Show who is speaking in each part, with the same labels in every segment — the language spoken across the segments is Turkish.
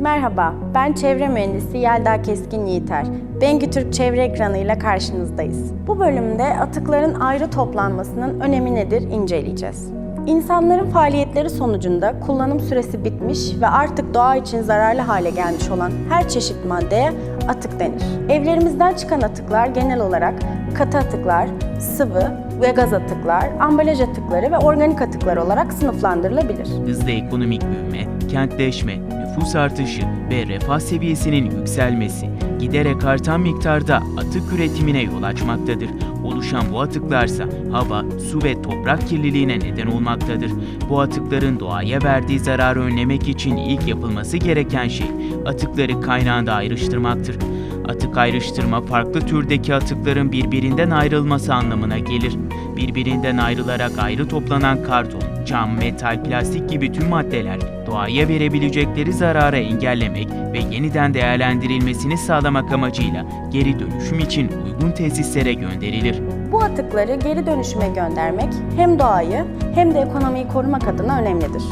Speaker 1: Merhaba, ben çevre mühendisi Yelda Keskin Yiğiter. Bengü Türk Çevre ekranıyla karşınızdayız. Bu bölümde atıkların ayrı toplanmasının önemi nedir inceleyeceğiz. İnsanların faaliyetleri sonucunda kullanım süresi bitmiş ve artık doğa için zararlı hale gelmiş olan her çeşit maddeye atık denir. Evlerimizden çıkan atıklar genel olarak katı atıklar, sıvı ve gaz atıklar, ambalaj atıkları ve organik atıklar olarak sınıflandırılabilir.
Speaker 2: Hızlı ekonomik büyüme, kentleşme, nüfus artışı ve refah seviyesinin yükselmesi giderek artan miktarda atık üretimine yol açmaktadır. Oluşan bu atıklarsa hava, su ve toprak kirliliğine neden olmaktadır. Bu atıkların doğaya verdiği zararı önlemek için ilk yapılması gereken şey atıkları kaynağında ayrıştırmaktır. Atık ayrıştırma farklı türdeki atıkların birbirinden ayrılması anlamına gelir. Birbirinden ayrılarak ayrı toplanan karton, cam, metal, plastik gibi tüm maddeler doğaya verebilecekleri zararı engellemek ve yeniden değerlendirilmesini sağlamak amacıyla geri dönüşüm için uygun tesislere gönderilir.
Speaker 1: Bu atıkları geri dönüşüme göndermek hem doğayı hem de ekonomiyi korumak adına önemlidir.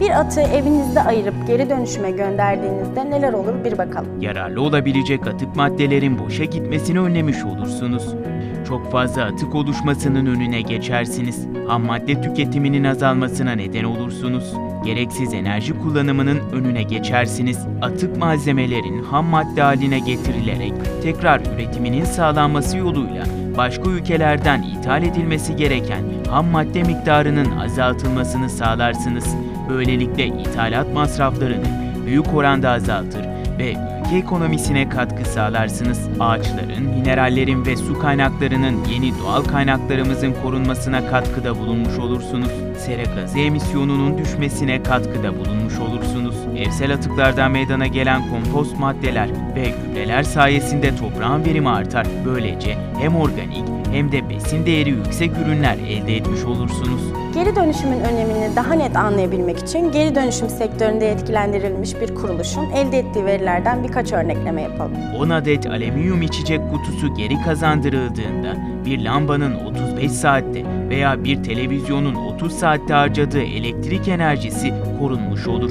Speaker 1: Bir atığı evinizde ayırıp geri dönüşüme gönderdiğinizde neler olur bir bakalım.
Speaker 2: Yararlı olabilecek atık maddelerin boşa gitmesini önlemiş olursunuz. Çok fazla atık oluşmasının önüne geçersiniz. Ham madde tüketiminin azalmasına neden olursunuz. Gereksiz enerji kullanımının önüne geçersiniz. Atık malzemelerin ham madde haline getirilerek tekrar üretiminin sağlanması yoluyla başka ülkelerden ithal edilmesi gereken ham madde miktarının azaltılmasını sağlarsınız. Böylelikle ithalat masraflarını büyük oranda azaltır ve ülke ekonomisine katkı sağlarsınız. Ağaçların, minerallerin ve su kaynaklarının yeni doğal kaynaklarımızın korunmasına katkıda bulunmuş olursunuz. Sera gazı emisyonunun düşmesine katkıda bulunmuş olursunuz. Evsel atıklardan meydana gelen kompost maddeler ve gübreler sayesinde toprağın verimi artar. Böylece hem organik hem de besin değeri yüksek ürünler elde etmiş olursunuz.
Speaker 1: Geri dönüşümün önemini daha net anlayabilmek için geri dönüşüm sektöründe yetkilendirilmiş bir kuruluşun elde ettiği verilerden birkaç örnekleme yapalım.
Speaker 2: 10 adet alüminyum içecek kutusu geri kazandırıldığında bir lambanın 35 saatte veya bir televizyonun 30 saatte harcadığı elektrik enerjisi korunmuş olur.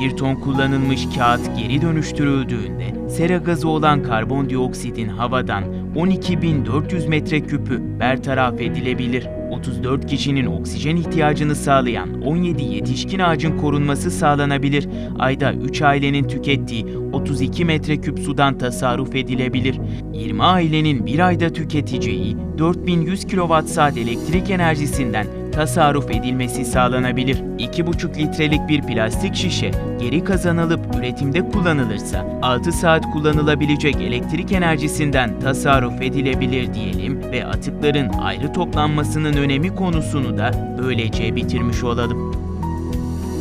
Speaker 2: Bir ton kullanılmış kağıt geri dönüştürüldüğünde sera gazı olan karbondioksitin havadan 12.400 metreküpü bertaraf edilebilir. 34 kişinin oksijen ihtiyacını sağlayan 17 yetişkin ağacın korunması sağlanabilir. Ayda 3 ailenin tükettiği 32 metreküp sudan tasarruf edilebilir. 20 ailenin bir ayda tüketeceği 4100 kWh elektrik enerjisinden tasarruf edilmesi sağlanabilir. 2,5 litrelik bir plastik şişe geri kazanılıp üretimde kullanılırsa 6 saat kullanılabilecek elektrik enerjisinden tasarruf edilebilir diyelim ve atıkların ayrı toplanmasının önemi konusunu da böylece bitirmiş olalım.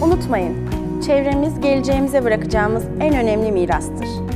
Speaker 1: Unutmayın, çevremiz geleceğimize bırakacağımız en önemli mirastır.